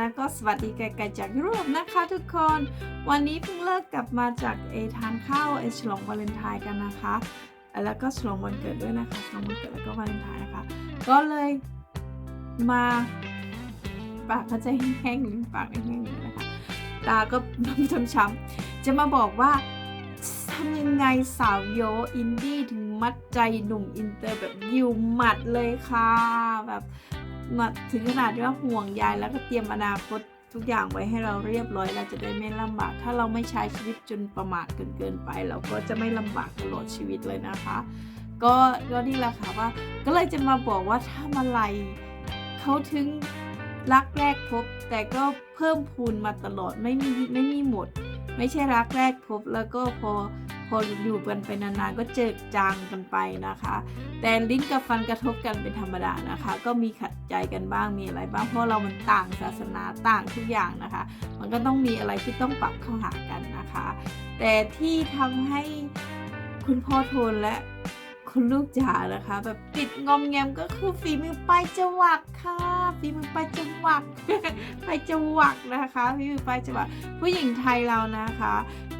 แล้วก็สวัสดีไกลๆจากยุโรปนะคะทุกคน วันนี้เพิ่งเลิกกลับมาจากเอทานข้าวเอฉลองวาเลนไทน์กันนะคะ แล้วก็ฉลองวันเกิดด้วยนะคะฉลองวันเกิดแล้วก็วาเลนไทน์นะคะ ก็เลยมาปากก็จะแห้งๆปากแห้งๆนะคะตาก็ช้ำๆจะมาบอกว่าทำยังไงสาวโยอินดี้ถึงมัดใจหนุ่มอินเตอร์แบบยิวหมัดเลยค่ะแบบ มาถึงขนาดที่ว่าห่วงใยแล้วก็เตรียมอนาคตทุกอย่างไว้ให้เราเรียบร้อยเราจะได้ไม่ลำบาก ถ้าเราไม่ใช้ชีวิตจนประมาทเกินเกินไป เราก็จะไม่ลำบากตลอดชีวิตเลยนะคะ ก็ก็นี่แหละค่ะว่า ก็เลยจะมาบอกว่าถ้ามาลัยเขาถึงรักแรกพบ แต่ก็เพิ่มพูนมาตลอดไม่มีไม่มีหมด ไม่ใช่รักแรกพบแล้วก็พอ พออยู่กันไปนานๆก็เจอจางกันไปนะคะ แต่ลิ้นกับฟันกระทบกันเป็นธรรมดานะคะ ก็มีขัดใจกันบ้างมีอะไรบ้างเพราะเรามันต่างศาสนาต่างทุกอย่างนะคะ มันก็ต้องมีอะไรที่ต้องปรับเข้าหากันนะคะ แต่ที่ทำให้คุณพ่อโทนและคุณลูกจ๋านะคะ แบบติดงอมแงมก็คือฝีมือปลายจวักค่ะฝีมือปลายจวักปลายจวักนะคะฝีมือปลายจวักผู้หญิงไทยเรานะคะ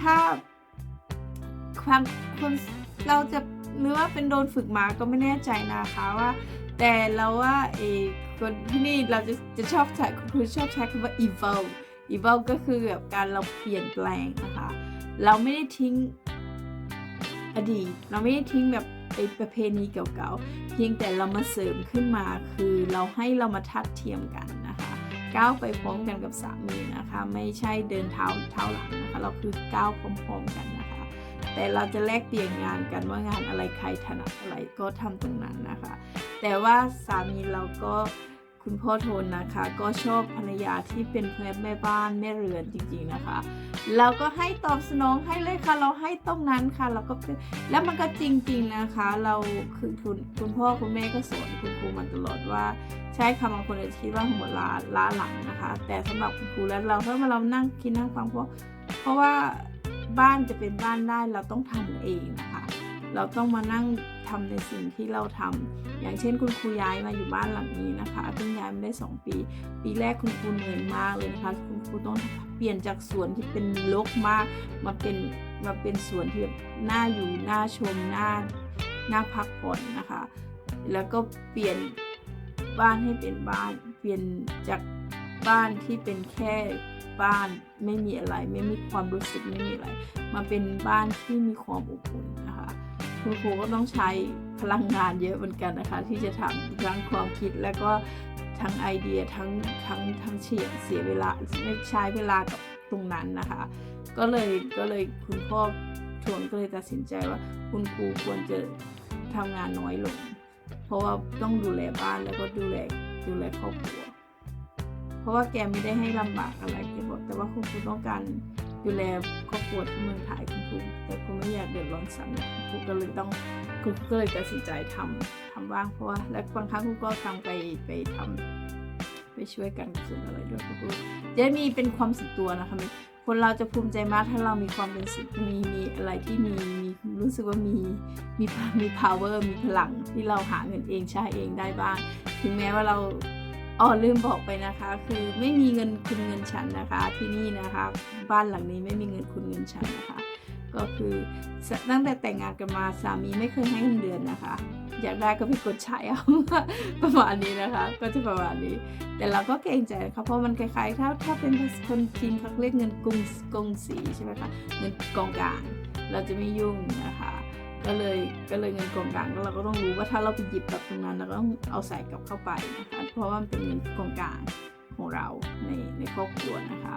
ถ้า ความคนเราจะหรือว่าเป็นโดนฝึกมาก็ไม่แน่ใจนะคะว่า แต่เราว่าเอคนที่นี่เราจะจะชอบใช้คุณชอบใช้คำว่า evolve evolve ก็คือแบบการเราเปลี่ยนแปลงนะคะ เราไม่ได้ทิ้งอดีต เราไม่ได้ทิ้งแบบไอประเพณีเก่าๆ เพียงแต่เรามาเสริมขึ้นมาคือเราให้เรามาทัดเทียมกันนะคะก้าวไปพร้อมกันกับสามีนะคะ ไม่ใช่เดินเท้าเท้าหลังนะคะ เราคือก้าวพร้อมๆกัน แต่เราจะแลกเปลี่ยนงานกันว่างานอะไรใครถนัดอะไรก็ทำตรงนั้นนะคะ แต่ว่าสามีเราก็คุณพ่อโทนนะคะ ก็ชอบภรรยาที่เป็นแม่บ้านแม่เรือนจริงๆนะคะ เราก็ให้ตอบสนองให้เลยค่ะ เราให้ตรงนั้นค่ะ เราก็แล้วมันก็จริง ๆนะคะ เราคือคุณคุณพ่อคุณแม่ก็สอนคุณครูมาตลอดว่า ใช้คำบางคนอาจะคิดว่าหัวล้าล้าหลังนะคะ แต่สำหรับคุณครูแล้วเราถ้ามาเรานั่งคิดนั่งฟังเพราะเพราะว่า บ้านจะเป็นบ้านได้เราต้องทำเองนะคะ เราต้องมานั่งทำในสิ่งที่เราทำอย่างเช่นคุณครูย้ายมาอยู่บ้านหลังนี้นะคะเพิ่งย้ายมาได้ 2 ปี ปีแรกคุณครูเหนื่อยมากเลยนะคะ คุณครูต้องเปลี่ยนจากสวนที่เป็นรกมากมาเป็นมาเป็นสวนที่แบบน่าอยู่น่าชมน่าน่าพักผ่อนนะคะ แล้วก็เปลี่ยนบ้านให้เป็นบ้าน เปลี่ยนจากบ้านที่เป็นแค่ บ้านไม่มีอะไร ไม่มีความรู้สึกไม่มีอะไร มาเป็นบ้านที่มีความอบอุ่นนะคะคุณครูก็ต้องใช้พลังงานเยอะเหมือนกันนะคะ ที่จะทำทั้งความคิดแล้วก็ทั้งไอเดียทั้งทั้งทั้งเฉียดเสียเวลาไม่ใช้เวลากับตรงนั้นนะคะ ก็เลยก็เลยคุณพ่อชวนก็เลยตัดสินใจว่าคุณครูควรจะทำงานน้อยลง เพราะว่าต้องดูแลบ้านแล้วก็ดูแลดูแลครอบครัว เพราะว่าแกไม่ได้ให้ลำบากอะไรแกบอกแต่ว่าคุณครูต้องการดูแลครอบครัวที่เมืองไทยคุณครูแต่คุณไม่อยากเดือดร้อนสามีคุณครูก็เลยต้องคุณครูก็เลยตัดสินใจทำทำบ้างเพราะว่าและบางครั้งคุณก็ทำไปไปทำไปช่วยกันส่วนอะไรด้วยคุณครูจะมีเป็นความสุดตัวนะคะมคนเราจะภูมิใจมากถ้าเรามีความเป็นสุดมีมีอะไรที่มีมีรู้สึกว่ามีมีมี power มีพลังที่เราหาเงินเองใช้เองได้บ้าง ถึงแม้ว่าเรา อ๋อลืมบอกไปนะคะ คือไม่มีเงินคุณเงินฉันนะคะ ที่นี่นะคะ บ้านหลังนี้ไม่มีเงินคุณเงินฉันนะคะ ก็คือตั้งแต่แต่งงานกันมาสามีไม่เคยให้เงินเดือนนะคะ อยากได้ก็ไปกดใช้เอาประมาณนี้นะคะ ก็จะประมาณนี้ แต่เราก็เกรงใจนะคะเพราะมันคล้ายๆ ถ้าถ้าเป็นคนจีนเขาเรียกเงินกงกงสีใช่ไหมคะเงินกองกลางเราจะไม่ยุ่งนะคะ ก็เลยก็เลยเงินกองกลางเราก็ต้องรู้ว่าถ้าเราไปหยิบกับตรงนั้นเราก็ต้องเอาใส่กลับเข้าไปนะคะเพราะว่ามันเป็นเงินกองกลางของเราในในครอบครัวนะคะ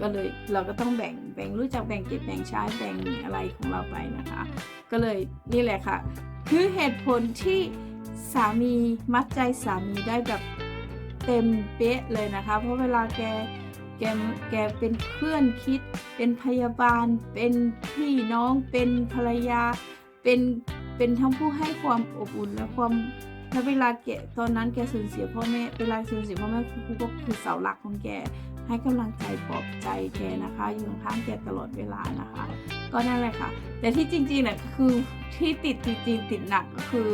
ก็เลยเราก็ต้องแบ่งแบ่งรู้จักแบ่งเก็บแบ่งใช้แบ่งอะไรของเราไปนะคะ ก็เลยนี่แหละค่ะ คือเหตุผลที่สามีมัดใจสามีได้แบบเต็มเป๊ะเลยนะคะ เพราะเวลาแกแกแกเป็นเพื่อนคิด เป็นพยาบาล เป็นพี่น้องเป็นภรรยา เป็นเป็นทั้งผู้ให้ความอบอุ่นและความแล้วเวลาแกตอนนั้นแกสูญเสียพ่อแม่เวลาสูญเสียพ่อแม่ครูก็คือเสาหลักของแกให้กำลังใจปลอบใจแกนะคะ อยู่ข้างแกตลอดเวลานะคะ ก็นั่นแหละค่ะ แต่ที่จริงๆเนี่ยคือที่ติดจริงๆติดหนักก็คือ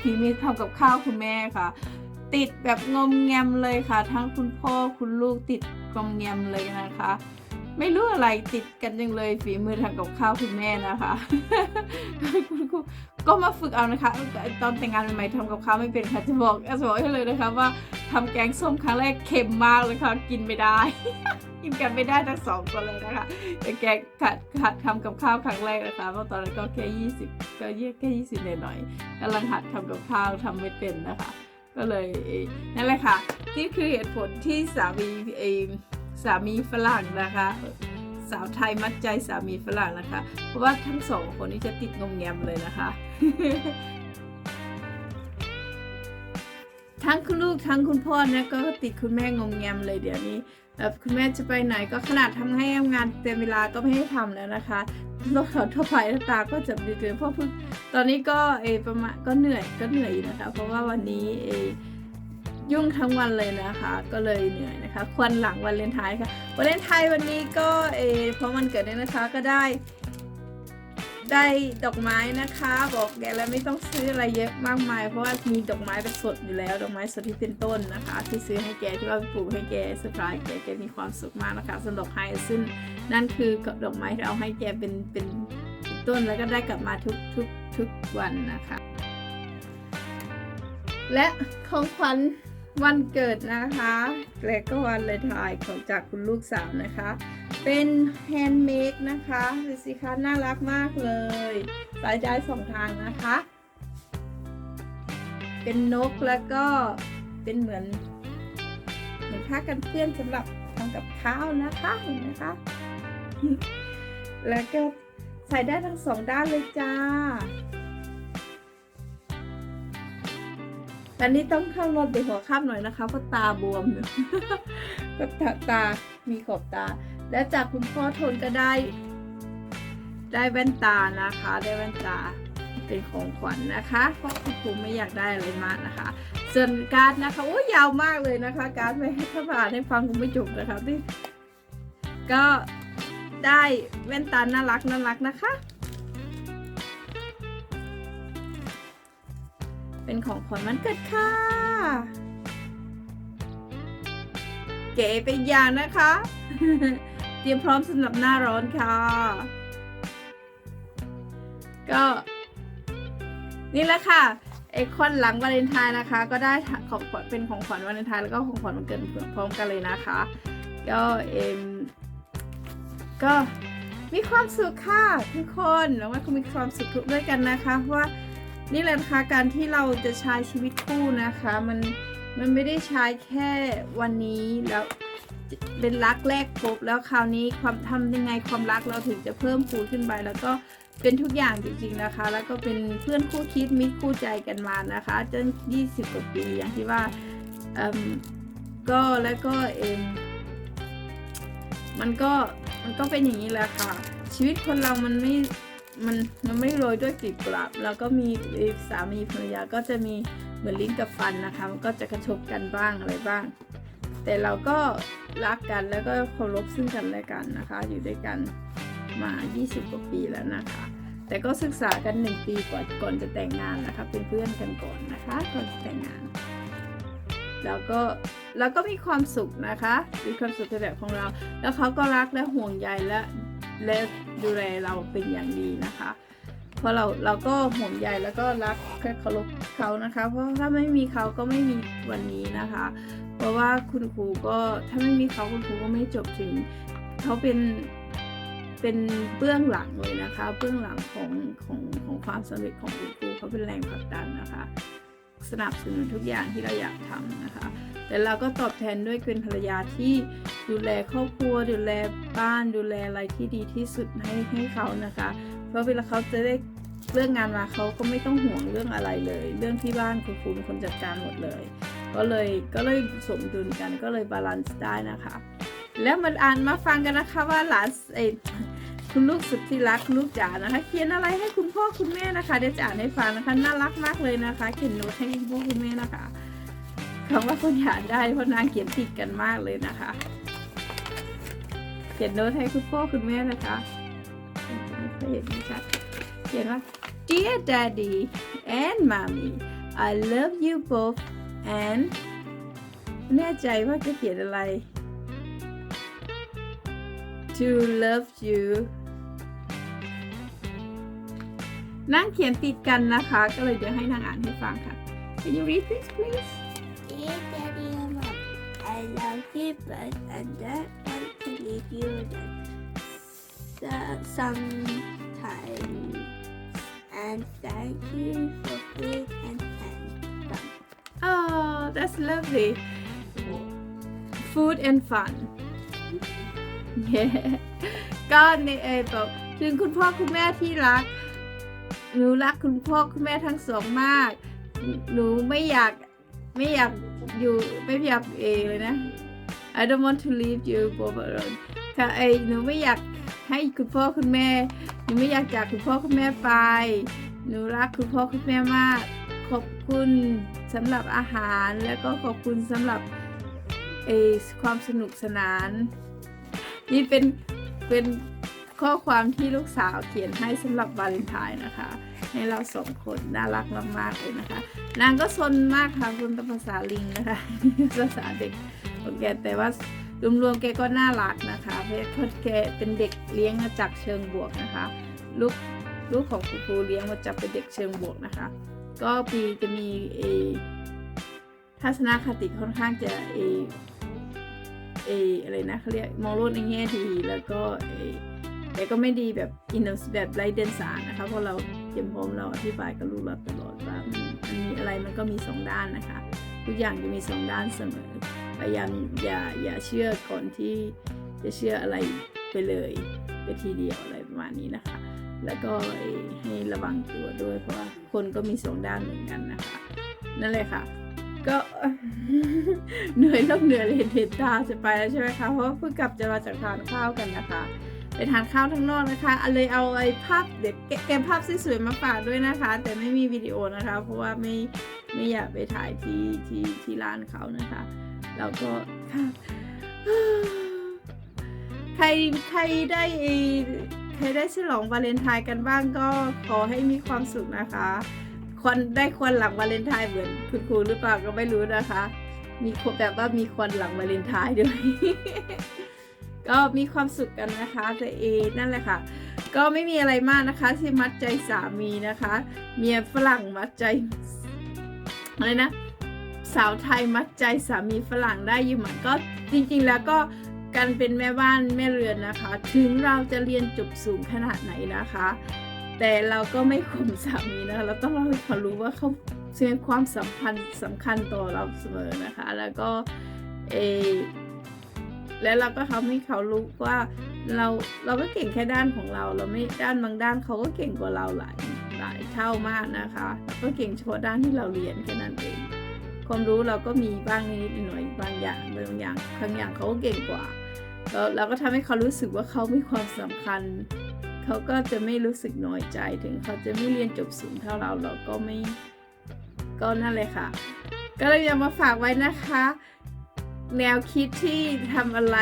ฝีมือทำกับข้าวคุณแม่ค่ะ ติดแบบงมแงมเลยค่ะ ทั้งคุณพ่อคุณลูกติดงอมแงมเลยนะคะ ไม่รู้อะไรติดกันจังเลยฝีมือทำกับข้าวคุณแม่นะคะคุณครูก็มาฝึกเอานะคะ ตอนแต่งงานใหม่ๆทำกับข้าวไม่เป็นค่ะจะบอกจะบอกให้เลยนะคะว่าทำแกงส้มครั้งแรกเค็มมากเลยค่ะกินไม่ได้ กินกันไม่ได้ทั้งสองคนเลยนะคะแต่แกงขัดขัดทำกับข้าวครั้งแรกนะคะเพราะตอนนั้นก็แค่ยี่สิบก็เยแค่ยี่สิบหน่อยๆกำลังหัดทำกับข้าวทำไม่เป็นนะคะ ก็เลยนั่นแหละค่ะนี่คือเหตุผลที่สามีเอ่อ สามีฝรั่งนะคะ สาวไทยมัดใจสามีฝรั่งนะคะ เพราะว่าทั้งสองคนนี้จะติดงมแงมเลยนะคะ ทั้งคุณลูกทั้งคุณพ่อเนี่ยก็ติดคุณแม่งมแงมเลยเดี๋ยวนี้แบบคุณแม่จะไปไหนก็ขนาดทำให้งานเต็มเวลาก็ไม่ให้ทำแล้วนะคะโลกเขาทั่วไปตาก็จะดีเกินเพราะพิ่งตอนนี้ก็เอประมาณก็เหนื่อยก็เหนื่อยอยู่นะคะ เพราะว่าวันนี้เออ ยุ่งทั้งวันเลยนะคะ ก็เลยเหนื่อยนะคะ ควันหลังวันเลนไทน์ค่ะ วันเลนไทน์วันนี้ก็เอเพราะมันเกิดเนี่ยนะคะก็ได้ ได้ดอกไม้นะคะ บอกแกแล้วไม่ต้องซื้ออะไรเยอะมากมาย เพราะว่ามีดอกไม้เป็นสดอยู่แล้ว ดอกไม้สดที่เป็นต้นนะคะ ที่ซื้อให้แกที่ว่าปลูกให้แกเซอร์ไพรส์แกแกมีความสุขมากนะคะสำหรับไฮซึ่งนั่นคือดอกไม้ที่เราให้แกเป็นเป็นเป็นต้นแล้วก็ได้กลับมาทุกทุกทุกวันนะคะ และของขวัญ วันเกิดนะคะ และก็วันเลยถ่ายของจากคุณลูกสาวนะคะ เป็นแฮนด์เมดนะคะดูสิคะน่ารักมากเลย สายได้สองทางนะคะ เป็นนกแล้วก็เป็นเหมือน เหมือนผ้ากันเปื้อนสำหรับทำกับข้าวนะคะเห็นไหมคะ แล้วก็ใส่ได้ทั้งสองด้านเลยจ้า อันนี้ต้องเข้ารถไปหัวค่ำหน่อยนะคะเพราะตาบวมอยู่ก็ตาตามีขอบตา และจากคุณพ่อทนก็ได้ ได้แว่นตานะคะ ได้แว่นตาเป็นของขวัญนะคะเพราะคุณครูไม่อยากได้อะไรมากนะคะส่วนการ์ดนะคะโอ้ยยาวมากเลยนะคะ การ์ดไม่ให้ถ้าผ่านให้ฟังคงไม่จบนะคะที่ก็ได้แว่นตาน่ารักน่ารักนะคะ เป็นของขวัญวันเกิดค่ะ เก๋ไปอีกอย่างนะคะ เตรียมพร้อมสำหรับหน้าร้อนค่ะ ก็ นี่แหละค่ะไอคอนหลังวาเลนไทน์นะคะ ก็ได้ของขวัญเป็นของขวัญวาเลนไทน์แล้วก็ของขวัญวันเกิดพร้อมกันเลยนะคะ ก็เอ็มก็มีความสุขค่ะทุกคนแล้วว่าคุณมีความสุขด้วยกันนะคะเพราะว่า นี่แหละนะคะการที่เราจะใช้ชีวิตคู่นะคะ มันมันไม่ได้ใช้แค่วันนี้แล้วเป็นรักแรกพบแล้วคราวนี้ความทำยังไงความรักเราถึงจะเพิ่มพูขึ้นไป แล้วก็เป็นทุกอย่างจริงๆนะคะ แล้วก็เป็นเพื่อนคู่คิดมิตรคู่ใจกันมานะคะจน 20กว่าปีอย่างที่ว่าอืมก็แล้วก็เอ็มมันก็มันก็เป็นอย่างนี้แหละค่ะ ชีวิตคนเรามันไม่ มันมันไม่โรยด้วยกลีบกุหลาบแล้วก็มีสามีภรรยาก็จะมีเหมือนลิ้นกับฟันนะคะ มันก็จะกระทบกันบ้างอะไรบ้าง แต่เราก็รักกันแล้วก็เคารพซึ่งกันและกันนะคะ อยู่ด้วยกันมา 20 กว่าปีแล้วนะคะ แต่ก็ศึกษากัน 1 ปีก่อนก่อนจะแต่งงานนะคะ เป็นเพื่อนกันก่อนนะคะก่อนจะแต่งงาน แล้วก็แล้วก็มีความสุขนะคะ มีความสุขในแบบของเรา แล้วเขาก็รักและห่วงใยและ และดูแลเราเป็นอย่างดีนะคะ เพราะเราเราก็ห่วงใยแล้วก็รักและเคารพเขานะคะ เพราะถ้าไม่มีเขาก็ไม่มีวันนี้นะคะ เพราะว่าคุณครูก็ถ้าไม่มีเขาคุณครูก็ไม่จบถึงเขาเป็นเป็นเบื้องหลังเลยนะคะ เบื้องหลังของของของความสำเร็จของคุณครูเขาเป็นแรงผลักดันนะคะ สนับสนุนทุกอย่างที่เราอยากทำนะคะ แต่เราก็ตอบแทนด้วยเป็นภรรยาที่ดูแลครอบครัว ดูแลบ้านดูแลอะไรที่ดีที่สุดให้ให้เขานะคะ เพราะเวลาเขาจะได้เรื่องงานมาเขาก็ไม่ต้องห่วงเรื่องอะไรเลย เรื่องที่บ้านคุณครูเป็นคนจัดการหมดเลย ก็เลยก็เลยสมดุลกันก็เลยบาลานซ์ได้นะคะ แล้วมาอ่านมาฟังกันนะคะว่าหลานเอ คุณลูกสุดที่รักคุณลูกจ๋านะคะ เขียนอะไรให้คุณพ่อคุณแม่นะคะเดี๋ยวจะอ่านให้ฟังนะคะน่ารักมากเลยนะคะ เขียนโน้ตให้คุณพ่อคุณแม่นะคะคำว่าคนอยากได้เพราะนางเขียนติดกันมากเลยนะคะ เขียนโน้ตให้คุณพ่อคุณแม่นะคะเห็นชัดเขียนว่า Dear Daddy and Mommy I love you both and แน่ใจว่าจะเขียนอะไร to love you นั่งเขียนติดกันนะคะ ก็เลยเดี๋ยวให้นางอ่านให้ฟังค่ะ Can you read this please Dear Daddy and Mom, I love you, but I don't want to leave you that sometimes. And thank you for food and fun. Oh that's lovely food and fun yeah ก็ในเออบอกถึงคุณพ่อคุณแม่ที่รัก หนูรักคุณพ่อคุณแม่ทั้งสองมาก หนูไม่อยากไม่อยากอยู่ไม่อยากเองเลยนะ I don't want to leave you both alone ค่ะไอหนูไม่อยากให้คุณพ่อคุณแม่ หนูไม่อยากจากคุณพ่อคุณแม่ไป หนูรักคุณพ่อคุณแม่มาก ขอบคุณสำหรับอาหารแล้วก็ขอบคุณสำหรับเออความสนุกสนาน นี่เป็นเป็น ข้อความที่ลูกสาวเขียนให้สำหรับวาเลนไทน์นะคะ ให้เราสองคนน่ารักมากๆเลยนะคะ นางก็ซนมากค่ะคุณภาษาลิงนะคะภาษาเด็กของแกแต่ว่ารวมๆแกก็น่ารักนะคะเพราะแกเป็นเด็กเลี้ยงมาจากเชิงบวกนะคะ ลูกลูกของครูครูเลี้ยงมาจากเป็นเด็กเชิงบวกนะคะ ก็ปีจะมีเอทัศนคติค่อนข้างจะเอเออะไรนะเขาเรียกมองโลกในแง่ดีแล้วก็เอ แต่ก็ไม่ดีแบบอินเนอร์แบบไร้เดียงสานะคะเพราะเราเจมพร้อมเราอธิบายกับลูกเราตลอดว่ามันมีอะไรมันก็มีสองด้านนะคะ ทุกอย่างจะมีสองด้านเสมอพยายามอย่าอย่าเชื่อก่อนที่จะเชื่ออะไรไปเลยไปทีเดียวอะไรประมาณนี้นะคะ แล้วก็ให้ระวังตัวด้วยเพราะว่าคนก็มีสองด้านเหมือนกันนะคะ นั่นเลยค่ะ ก็เหนื่อยเริ่มเหนื่อยเลยเห็นเห็นตาจะไปแล้วใช่ไหมคะเพราะเพิ่งกลับจะมาจากทานข้าวกันนะคะ ไปทานข้าวทั้งนอกนะคะเลยเอาไอ้ภาพเด็กเก็บภาพสวยๆมาฝากด้วยนะคะ แต่ไม่มีวิดีโอนะคะ เพราะว่าไม่ไม่อยากไปถ่ายที่ที่ที่ร้านเขานะคะแล้วก็ใครใครได้ใครได้ฉลองวาเลนไทน์กันบ้างก็ขอให้มีความสุขนะคะควนได้ควันหลังวาเลนไทน์เหมือนคุณครูหรือเปล่าก็ไม่รู้นะคะ มีแบบว่ามีควันหลังวาเลนไทน์ด้วย ก็มีความสุขกันนะคะแต่เอนั่นแหละค่ะ ก็ไม่มีอะไรมากนะคะที่มัดใจสามีนะคะ เมียฝรั่งมัดใจอะไรนะสาวไทยมัดใจสามีฝรั่งได้อยู่เหมือนก็จริงๆแล้วก็การเป็นแม่บ้านแม่เรือนนะคะ ถึงเราจะเรียนจบสูงขนาดไหนนะคะ แต่เราก็ไม่ข่มสามีนะคะเราต้องเล่าให้เขารู้ว่าเขาแสดงความสัมพันธ์สำคัญต่อเราเสมอนะคะ แล้วก็เออ แล้วเราก็ทำให้เขารู้ว่าเราเราก็เก่งแค่ด้านของเรา เราไม่ด้านบางด้านเขาก็เก่งกว่าเราหลายหลายเท่ามากนะคะ ก็เก่งเฉพาะด้านที่เราเรียนแค่นั้นเองความรู้เราก็มีบ้างนิดหน่อยบางอย่างบางอย่างบางอย่างเขาก็เก่งกว่าเราก็ทำให้เขารู้สึกว่าเขามีความสำคัญเขาก็จะไม่รู้สึกน้อยใจถึงเขาจะไม่เรียนจบสูงเท่าเราเราก็ไม่ก็นั่นเลยค่ะ ก็เลยอยากมาฝากไว้นะคะ แนวคิดที่ทำอะไร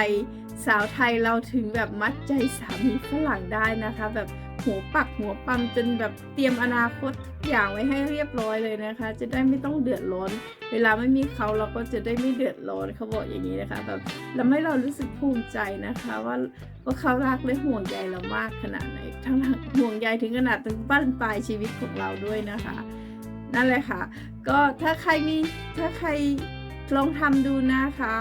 สาวไทยเราถึงแบบมัดใจสามีฝรั่งได้นะคะ แบบหัวปักหัวปั๊มจนแบบเตรียมอนาคตทุกอย่างไว้ให้เรียบร้อยเลยนะคะ จะได้ไม่ต้องเดือดร้อน เวลาไม่มีเขาเราก็จะได้ไม่เดือดร้อนเขาบอกอย่างนี้นะคะแบบทำให้เรารู้สึกภูมิใจนะคะ ว่าว่าเขารักและห่วงใยเรามากขนาดไหน ทั้งห่วงใยถึงขนาดถึงบ้านปลายชีวิตของเราด้วยนะคะ นั่นเลยค่ะ ก็ถ้าใครมีถ้าใคร ลองทำดูนะคะ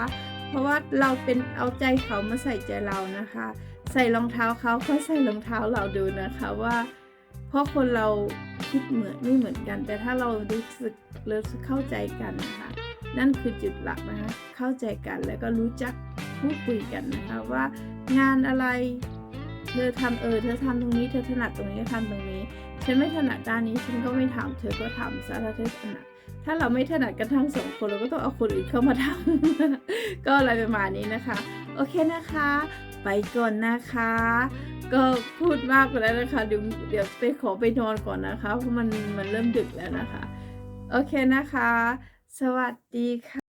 เพราะว่าเราเป็นเอาใจเขามาใส่ใจเรานะคะ ใส่รองเท้าเขาเขาใส่รองเท้าเราดูนะคะว่า เพราะคนเราคิดเหมือนไม่เหมือนกัน แต่ถ้าเรารู้สึกเรู้สึกเข้าใจกันนะคะนั่นคือจุดหลักนะคะเข้าใจกันแล้วก็รู้จักพูดคุยกันนะคะว่างานอะไรเธอทำเออเธอทำตรงนี้เธอถนัดตรงนี้ทำตรงนี้ ฉันไม่ถนัดด้านนี้ฉันก็ไม่ทำเธอก็ทำซะถ้าเธอถนัด ถ้าเราไม่ถนัดกันทั้งสองคนเราก็ต้องเอาคนอื่นเข้ามาทำก็อะไรประมาณนี้นะคะ โอเคนะคะ ไปก่อนนะคะ ก็พูดมากไปแล้วนะคะเดี๋ยวเดี๋ยวไปขอไปนอนก่อนนะคะเพราะมันมันเริ่มดึกแล้วนะคะ โอเคนะคะ สวัสดีค่ะ